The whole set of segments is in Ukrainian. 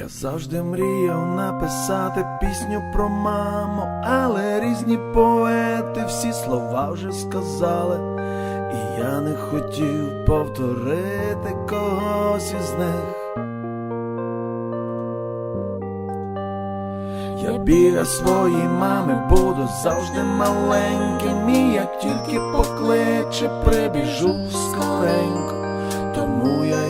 Я завжди мріяв написати пісню про маму, але різні поети всі слова вже сказали, і я не хотів повторити когось із них. Я біля своїй мами буду завжди маленьким, і як тільки покличе, прибіжу скоренько, тому я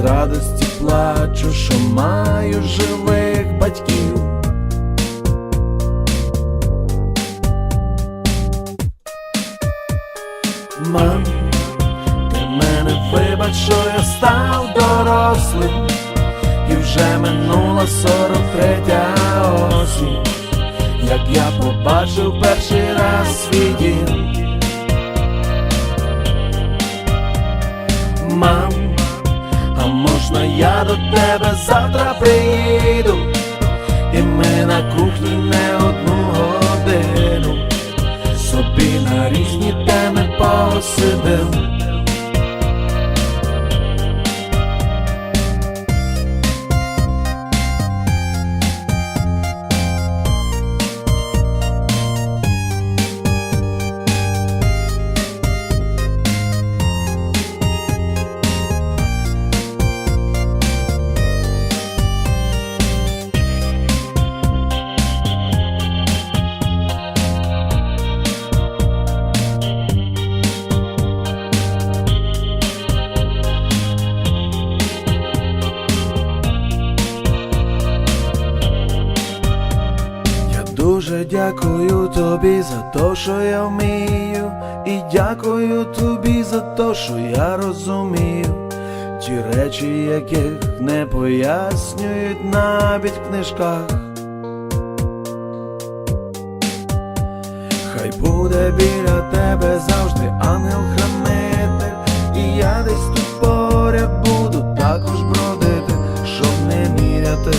З радості плачу, що маю живих батьків. Мам, ти мене вибач, що я став дорослим, і вже минула сорок третя осінь, як я побачив перший раз свій дім. Я до тебе завтра приїду, і ми на кухні не дуже дякую тобі за те, що я вмію, і дякую тобі за те, що я розумію. Ті речі, яких не пояснюють навіть в книжках. Хай буде біля тебе завжди ангел-хранитель, і я десь тут поряд буду також бродити, щоб не міряти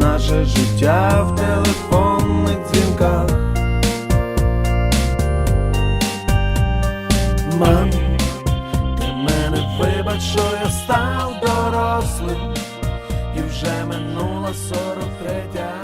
наше життя в телефонних дорослим, і вже минула сорок третя.